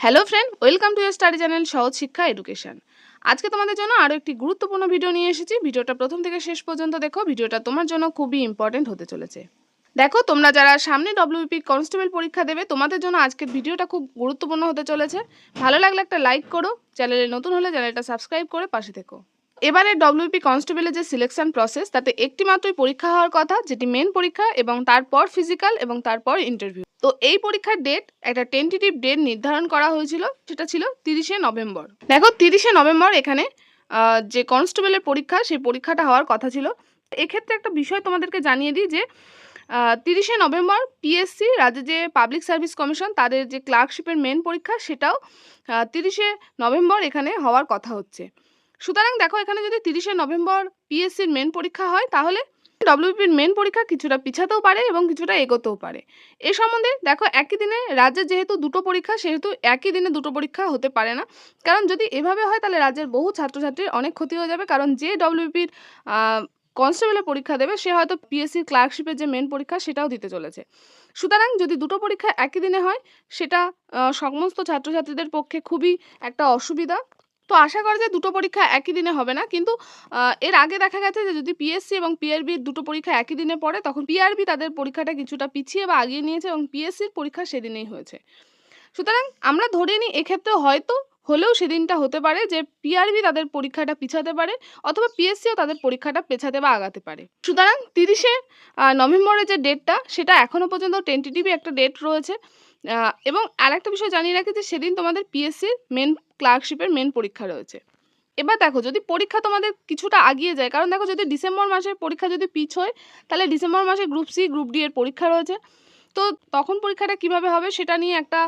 Hello friend welcome to year study channel সহজ শিক্ষা education আজকে তোমাদের জন্য আরও একটি গুরুত্বপূর্ণ ভিডিও নিয়ে এসেছি। ভিডিওটা প্রথম থেকে শেষ পর্যন্ত দেখো। ভিডিওটা তোমার জন্য খুবই ইম্পর্টেন্ট হতে চলেছে। দেখো, তোমরা যারা সামনে ডব্লিউপি কনস্টেবল পরীক্ষা দেবে, তোমাদের জন্য আজকের ভিডিওটা খুব গুরুত্বপূর্ণ হতে চলেছে। ভালো লাগলে একটা লাইক করো। চ্যানেলে নতুন হলে চ্যানেলটা সাবস্ক্রাইব করে পাশে থেকো। এবারে ডব্লিউপি কনস্টেবলের যে সিলেকশন প্রসেস তাতে একটি মাত্রই পরীক্ষা হওয়ার কথা, যেটি মেন পরীক্ষা এবং তারপর ফিজিক্যাল এবং তারপর ইন্টারভিউ তো এই পরীক্ষার ডেট একটা টেন্টেটিভ ডেট নির্ধারণ করা হয়েছিল, সেটা ছিল তিরিশে নভেম্বর। দেখো, তিরিশে নভেম্বর এখানে যে কনস্টেবলের পরীক্ষা, সেই পরীক্ষাটা হওয়ার কথা ছিল। এক্ষেত্রে একটা বিষয় তোমাদেরকে জানিয়ে দিই যে তিরিশে নভেম্বর পিএসসি রাজ্যের যে পাবলিক সার্ভিস কমিশন তাদের যে ক্লার্কশিপের মেন পরীক্ষা, সেটাও তিরিশে নভেম্বর এখানে হওয়ার কথা হচ্ছে। সুতরাং দেখো, এখানে যদি তিরিশে নভেম্বর পিএসসির মেন পরীক্ষা হয়, তাহলে ডব্লিউপির মেন পরীক্ষা কিছুটা পিছাতেও পারে এবং কিছুটা এগোতেও পারে। এ সম্বন্ধে দেখো, একই দিনে রাজ্যের যেহেতু দুটো পরীক্ষা, সেহেতু একই দিনে দুটো পরীক্ষা হতে পারে না। কারণ যদি এভাবে হয়, তাহলে রাজ্যের বহু ছাত্রছাত্রীর অনেক ক্ষতি হয়ে যাবে। কারণ যে ডব্লিউপির কনস্টেবলের পরীক্ষা দেবে, সে হয়তো পিএসসির ক্লার্কশিপের যে মেন পরীক্ষা, সেটাও দিতে চলেছে। সুতরাং যদি দুটো পরীক্ষা একই দিনে হয়, সেটা সমস্ত ছাত্রছাত্রীদের পক্ষে খুবই একটা অসুবিধা। তো আশা করা যায় দুটো পরীক্ষা একই দিনে হবে না। কিন্তু এর আগে দেখা গেছে যে যদি পিএসসি এবং পিআরবির দুটো পরীক্ষা একই দিনে পড়ে, তখন পিআরবি তাদের পরীক্ষাটা কিছুটা পিছিয়ে বা আগিয়ে নিয়েছে এবং পিএসসির পরীক্ষা সেদিনেই হয়েছে। সুতরাং আমরা ধরে নিই এক্ষেত্রে হয়তো হলেও সেদিনটা হতে পারে যে পিআরবি তাদের পরীক্ষাটা পিছাতে পারে অথবা পিএসসিও তাদের পরীক্ষাটা পেছাতে বা আগাতে পারে। সুতরাং তিরিশে নভেম্বরের যে ডেটটা সেটা এখনও পর্যন্ত টেন্টেটিভই একটা ডেট রয়েছে। এবং আরেকটা বিষয় জানিয়ে রাখি যে সেদিন তোমাদের পিএসসির মেন ক্লার্কশিপের মেন পরীক্ষা রয়েছে। এবার দেখো, যদি পরীক্ষা তোমাদের কিছুটা আগিয়ে যায়, কারণ দেখো যদি ডিসেম্বর মাসের পরীক্ষা যদি পিছ হয়, তাহলে ডিসেম্বর মাসে গ্রুপ সি গ্রুপ ডি এর পরীক্ষা রয়েছে। তো তখন পরীক্ষাটা কীভাবে হবে, সেটা নিয়ে একটা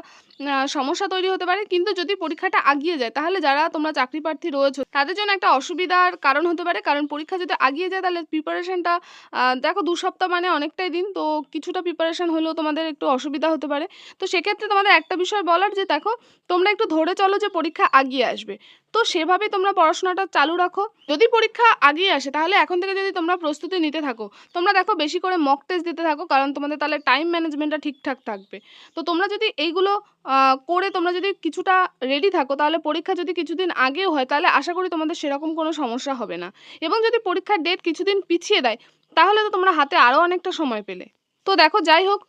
সমস্যা তৈরি হতে পারে। কিন্তু যদি পরীক্ষাটা আগিয়ে যায়, তাহলে যারা তোমরা চাকরি প্রার্থী রয়েছে, তাদের জন্য একটা অসুবিধার কারণ হতে পারে। কারণ পরীক্ষা যদি আগিয়ে যায়, তাহলে প্রিপারেশনটা দেখো দু সপ্তাহ মানে অনেকটাই দিন, তো কিছুটা প্রিপারেশন হলেও তোমাদের একটু অসুবিধা হতে পারে। তো সেক্ষেত্রে তোমাদের একটা বিষয় বলার যে, দেখো, তোমরা একটু ধরে চলো যে, পরীক্ষা আগিয়ে আসবে। তো সেভাবে তোমরা পড়াশোনাটা চালু রাখো। যদি পরীক্ষা আগিয়ে আসে, তাহলে এখন থেকে যদি তোমরা প্রস্তুতি নিতে থাকো, তোমরা দেখো বেশি করে মক টেস্ট দিতে থাকো, কারণ তোমাদের তাহলে টাইম ম্যানেজমেন্টটা ঠিকঠাক থাকবে। তো তোমরা যদি এইগুলো করে তোমরা যদি কিছুটা রেডি থাকো, তাহলে পরীক্ষা যদি কিছুদিন আগেও হয়, তাহলে আশা করি তোমাদের সেরকম কোনো সমস্যা হবে না। এবং যদি পরীক্ষার ডেট কিছুদিন পিছিয়ে দেয়, তাহলে তো তোমরা হাতে আরও অনেকটা সময় পেলে। তো দেখো, যাই হোক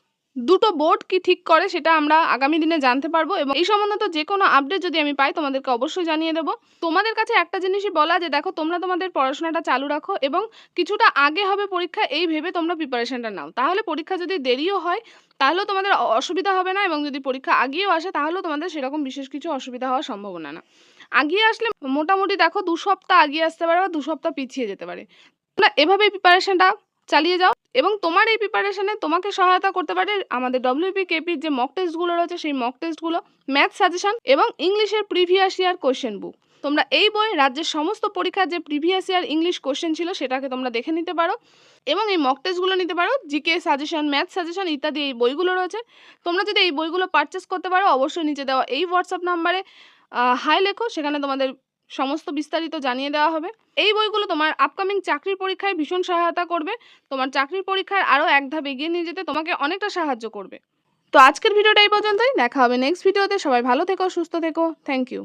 দুটো বোর্ড কি ঠিক করে সেটা আমরা আগামী দিনে জানতে পারব এবং এই সম্বন্ধে তো যে কোনো আপডেট যদি আমি পাই তোমাদেরকে অবশ্যই জানিয়ে দেবো। তোমাদের কাছে একটা জিনিসই বলা যে দেখো, তোমরা তোমাদের পড়াশোনাটা চালু রাখো এবং কিছুটা আগে হবে পরীক্ষা, এই ভেবে তোমরা প্রিপারেশনটা নাও। তাহলে পরীক্ষা যদি দেরিও হয়, তাহলেও তোমাদের অসুবিধা হবে না এবং যদি পরীক্ষা আগিয়েও আসে, তাহলেও তোমাদের সেরকম বিশেষ কিছু অসুবিধা হওয়ার সম্ভাবনা না। আগিয়ে আসলে মোটামুটি দেখো, দু সপ্তাহ আগিয়ে আসতে পারে বা দু সপ্তাহ পিছিয়ে যেতে পারে। তোমরা এভাবেই প্রিপারেশনটা চালিয়ে যাও। এবং তোমার এই প্রিপারেশনে তোমাকে সহায়তা করতে পারে আমাদের ডব্লিউপি কেপির যে মক টেস্টগুলো রয়েছে, সেই মক টেস্টগুলো ম্যাথ সাজেশন এবং ইংলিশের প্রিভিয়াস ইয়ার কোশ্চেন বুক তোমরা এই বই রাজ্যের সমস্ত পরীক্ষার যে প্রিভিয়াস ইয়ার ইংলিশ কোশ্চেন ছিল, সেটাকে তোমরা দেখে নিতে পারো এবং এই মক টেস্টগুলো নিতে পারো জিকে সাজেশন ম্যাথ সাজেশন ইত্যাদি এই বইগুলো রয়েছে। তোমরা যদি এই বইগুলো পারচেস করতে পারো, অবশ্যই নিচে দেওয়া এই হোয়াটসঅ্যাপ নাম্বারে হাই লেখো, সেখানে তোমাদের সমস্ত বিস্তারিত জানিয়ে দেওয়া হবে। এই বইগুলো তোমার আপকামিং চাকরির পরীক্ষায় ভীষণ সহায়তা করবে। তোমার চাকরির পরীক্ষায় আরও এক ধাপ এগিয়ে নিয়ে যেতে তোমাকে অনেকটা সাহায্য করবে। তো আজকের ভিডিওটা এই পর্যন্তই। দেখা হবে নেক্সট ভিডিওতে সবাই ভালো থেকো, সুস্থ থেকো। Thank you